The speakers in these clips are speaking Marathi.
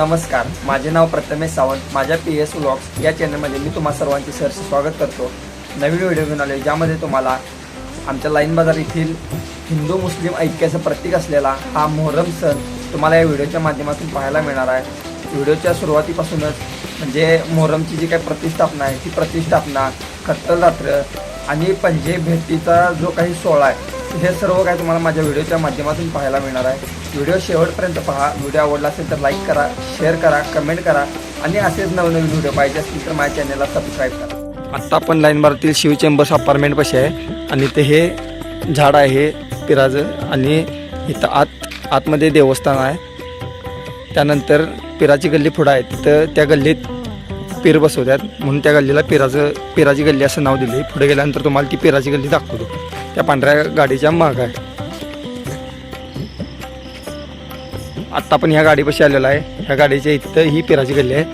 नमस्कार माझे नाव प्रथमेश सावंत माझ्या पी एस व्लॉग्स या चॅनलमध्ये मी तुम्हा सर्वांचे सहर्ष स्वागत करतो. नवीन व्हिडिओ घेऊन आलो ज्यामध्ये तुम्हाला आमच्या लाईन बाजार येथील हिंदू मुस्लिम ऐक्याचं प्रतीक असलेला हा मोहरम सण तुम्हाला या व्हिडिओच्या माध्यमातून पाहायला मिळणार आहे. व्हिडिओच्या सुरुवातीपासूनच म्हणजे मोहरमची जी काही प्रतिष्ठापना आहे ती प्रतिष्ठापना खत्तल रात्र आणि पंजे भेटीचा जो काही सोहळा आहे हे सर्व काही तुम्हाला माझ्या व्हिडिओच्या माध्यमातून पाहायला मिळणार आहे. व्हिडिओ शेवटपर्यंत पहा. व्हिडिओ आवडला असेल तर लाईक करा शेअर करा कमेंट करा. आणि असेच नवनवीन व्हिडिओ पाहिजे असतील तर माझ्या चॅनलला सबस्क्राईब करा. आत्ता आपण लाईन मारतील शिव चेंबर्स अपार्टमेंट कसे आहे. आणि ते हे झाड आहे हे पिराचं आणि इथं आत आतमध्ये देवस्थान आहे. त्यानंतर पिराची गल्ली पुढं आहे. तिथं त्या गल्लीत पीर बसवतात. म्हणून त्या गल्लीला पिराचं पिराची गल्ली असं नाव दिले पुढे गेल्यानंतर तुम्हाला ती पिराची गल्ली दाखवतो. त्या पांढऱ्या गाडीच्या माग आहे. आत्ता आपण ह्या गाडीपाशी आलेलो आहे. ह्या गाडीच्या इथं ही पिराची गल्ली आहे.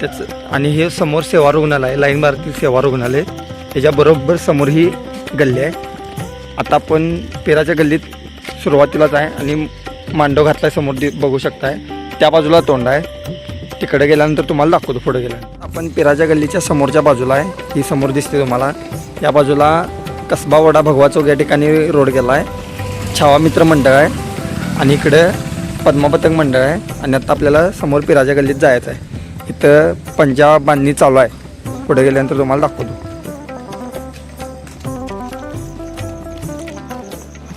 त्याचं आणि हे समोर सेवा रुग्णालय आहे. लाईन भारतीय सेवा रुग्णालय. त्याच्याबरोबर समोर ही गल्ली आहे. आता आपण पिराच्या गल्लीत सुरुवातीलाच आहे आणि मांडव घातलाय समोर दि- बघू शकताय. त्या बाजूला तोंड आहे. तिकडे गेल्यानंतर तुम्हाला दाखवतो पुढे गेल्या आपण पिराच्या गल्लीच्या समोरच्या बाजूला आहे. ही समोर दिसते तुम्हाला. या बाजूला कसबा वडा भगवा चौक या ठिकाणी रोड गेला आहे छावा मित्र मंडळ आहे. आणि इकडं पद्मपतंग मंडळ आहे आणि आता आपल्याला समोर पिराच्या गल्लीत जायचं आहे. इथं पंजाब बांधणी चालू आहे. पुढे गेल्यानंतर तुम्हाला दाखवतो.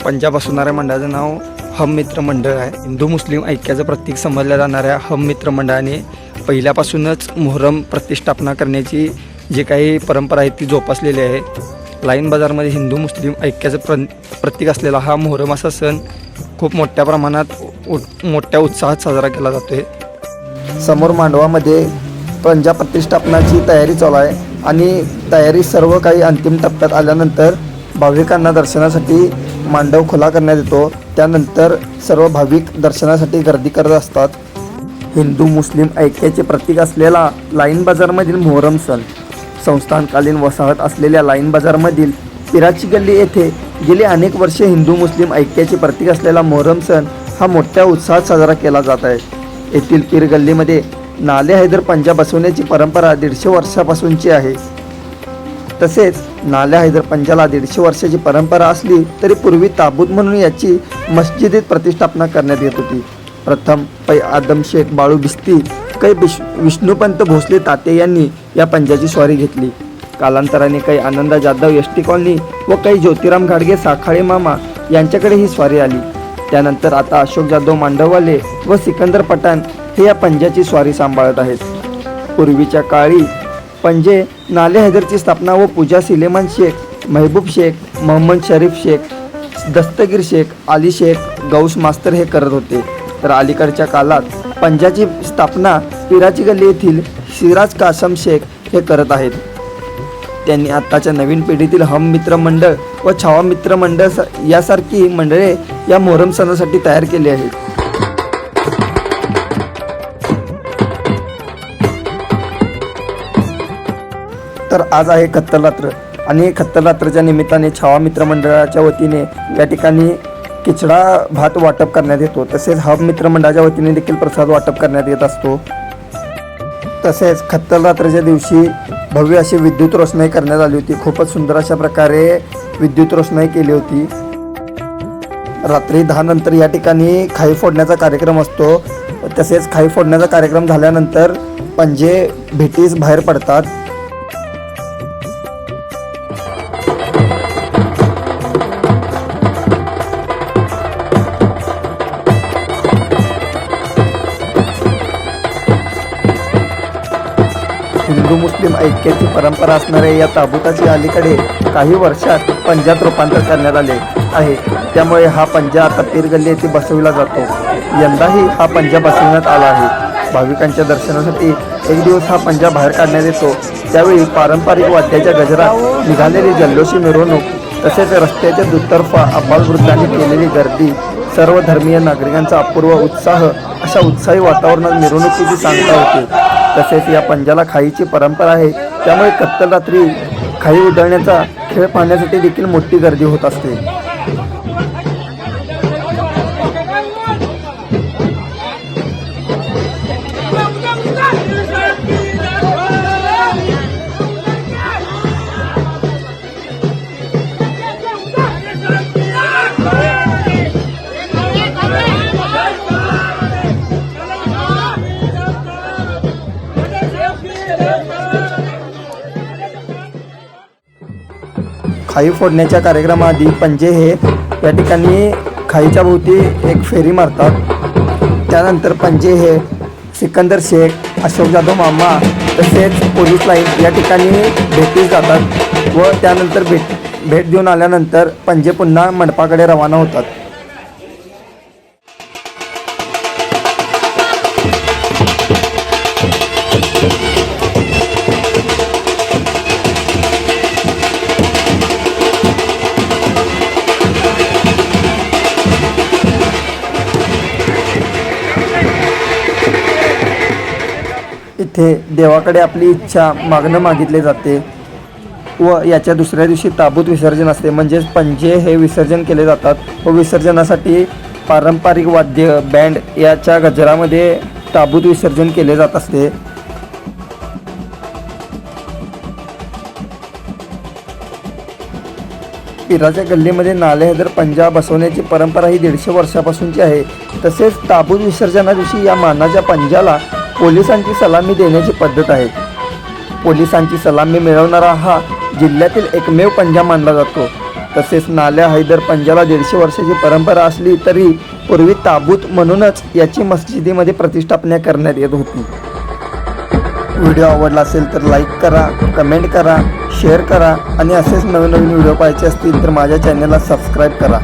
पंजाब असणाऱ्या मंडळाचं नाव हम मित्र मंडळ आहे. हिंदू मुस्लिम ऐक्याचं प्रतीक समजल्या जाणाऱ्या हम मित्र मंडळाने पहिल्यापासूनच मोहरम प्रतिष्ठापना करण्याची जी काही परंपरा आहे ती जोपासलेली आहे. लाईन बाजारमध्ये हिंदू मुस्लिम ऐक्याचं प्र प्रतीक असलेला हा मोहरम असा सण खूप मोठ्या प्रमाणात उ- मोठ्या उत्साहात साजरा केला जातो आहे समोर मांडवामध्ये पंजाब प्रतिष्ठापनाची तयारी चालू आहे आणि तयारी सर्व काही अंतिम टप्प्यात आल्यानंतर भाविकांना दर्शनासाठी मांडव खुला करण्यात येतो. त्यानंतर सर्व भाविक दर्शनासाठी गर्दी करत असतात. हिंदू मुस्लिम ऐक्याचे प्रतीक असलेला लाईन बाजारमधील मोहरम सण संस्थानकालीन वसाहत असलेल्या लाईन बाजारमधील पिराची गल्ली येथे गेली अनेक वर्षे हिंदू मुस्लिम ऐक्याचे प्रतीक असलेला मोहरम सण हा मोठ्या उत्साहात साजरा केला जात आहे. येथील पीर गल्लीमध्ये नाले हैदर पंजा बसवण्याची परंपरा दीडशे वर्षापासूनची आहे. तसेच नाल्या हैदर पंजाला दीडशे वर्षाची परंपरा असली तरी पूर्वी ताबूत म्हणून याची मस्जिदीत प्रतिष्ठापना करण्यात येत होती. प्रथम पै आदम शेख बाळू बिस्ती काही विश विष्णुपंत भोसले ताते यांनी या पंजाची स्वारी घेतली. कालांतराने काही Ananda Jadhav S T colony व काही ज्योतिराम घाडगे साखाळे मामा यांच्याकडे ही स्वारी आली. त्यानंतर आता अशोक जाधव मांडववाले व सिकंदर पठाण हे या पंजाची स्वारी सांभाळत आहेत. पूर्वीच्या काळी पंजे नाले हैदरची स्थापना व पूजा सिलेमान शेख महबूब शेख मोहम्मद शरीफ शेख दस्तगीर शेख आली शेख गौस मास्तर हे करत होते. तर अलीकडच्या काळात पंजाची स्थापना पिराची गल्ली येथील सिराज कासम शेख हे करत आहेत. त्यांनी आत्ताच्या नवीन पिढीतील हम मित्र मंडळ व छावा मित्र मंडळ यासारखी मंडळे या मोहरम सणासाठी तयार केली आहेत. तर आज आहे खत्तरात्र आणि खत्तरात्रच्या निमित्ताने छावा मित्र मंडळाच्या वतीने या ठिकाणी किचडा भात वाटप करण्यात येतो. तसेच हब मित्र मंडळाच्या वतीने देखील प्रसाद वाटप करण्यात येत असतो. तसेच खत्तरात्रच्या दिवशी भव्य अशी विद्युत रोषणाई करण्यात आली होती. खूपच सुंदर अशा प्रकारे विद्युत रोषणाई केली होती. रात्री दहा नंतर या ठिकाणी खाई फोडण्याचा कार्यक्रम असतो. तसेच खाई फोडण्याचा कार्यक्रम झाल्यानंतर पंजे भेटीस बाहेर पडतात. हिंदू मुस्लिम ऐक्याची परंपरा असणाऱ्या या ताबुताची अलीकडे काही वर्षात पंजात रूपांतर करण्यात आले आहे. त्यामुळे हा पंजा आता पीरगल्ली येथे बसविला जातो. यंदाही हा पंजा बसविण्यात आला आहे. भाविकांच्या दर्शनासाठी एक दिवस हा पंजा बाहेर काढण्यात येतो. त्यावेळी पारंपरिक वाद्याच्या गजरात निघालेली जल्लोषी मिरवणूक तसेच रस्त्याच्या दुतर्फा अबालवृद्धांनी केलेली गर्दी सर्व धर्मीय नागरिकांचा अपूर्व उत्साह अशा उत्साही वातावरणात मिरवणुकीची सांगता होते. तसेच या पंजाला खाईची परंपरा आहे. त्यामुळे कत्तल रात्री खाई उधळण्याचा खेळ पाहण्यासाठी देखील मोठी गर्दी होत असते. खाई फोडण्याच्या कार्यक्रमाआधी पंजे हे या ठिकाणी खाईच्या भोवती एक फेरी मारतात. त्यानंतर पंजे हे सिकंदर शेख अशोक जाधव मामा तसेच पोलीस लाईन या ठिकाणी भेटीस जातात व त्यानंतर भेट भेट देऊन आल्यानंतर पंजे पुन्हा मंडपाकडे रवाना होतात. इथे देवाकडे आपली इच्छा मागणं मागितले जाते व याच्या दुसऱ्या दिवशी ताबूत विसर्जन असते. म्हणजेच पंजे हे विसर्जन केले जातात व विसर्जनासाठी पारंपरिक वाद्य बँड याच्या गजरामध्ये ताबूत विसर्जन केले जात असते. पिराच्या गल्लीमध्ये नाले हैदर पंजा बसवण्याची परंपरा ही दीडशे वर्षापासूनची आहे. तसेच ताबूत विसर्जना दिवशी या मानाच्या पंजाला पोलिसांची सलामी देण्याची पद्धत आहे. पोलिसांची सलामी मिळवणारा हा जिल्ह्यातील एकमेव पंजा मानला जातो. तसेच नाल्या हैदर पंजाला दीडशे वर्षाची परंपरा असली तरी पूर्वी ताबूत म्हणूनच याची मस्जिदीमध्ये प्रतिष्ठापना करण्यात येत होती. व्हिडिओ आवडला असेल तर लाईक करा कमेंट करा शेअर करा आणि असेच नवीन नवीन व्हिडिओ पाहायचे असतील तर माझ्या चॅनलला सबस्क्राईब करा.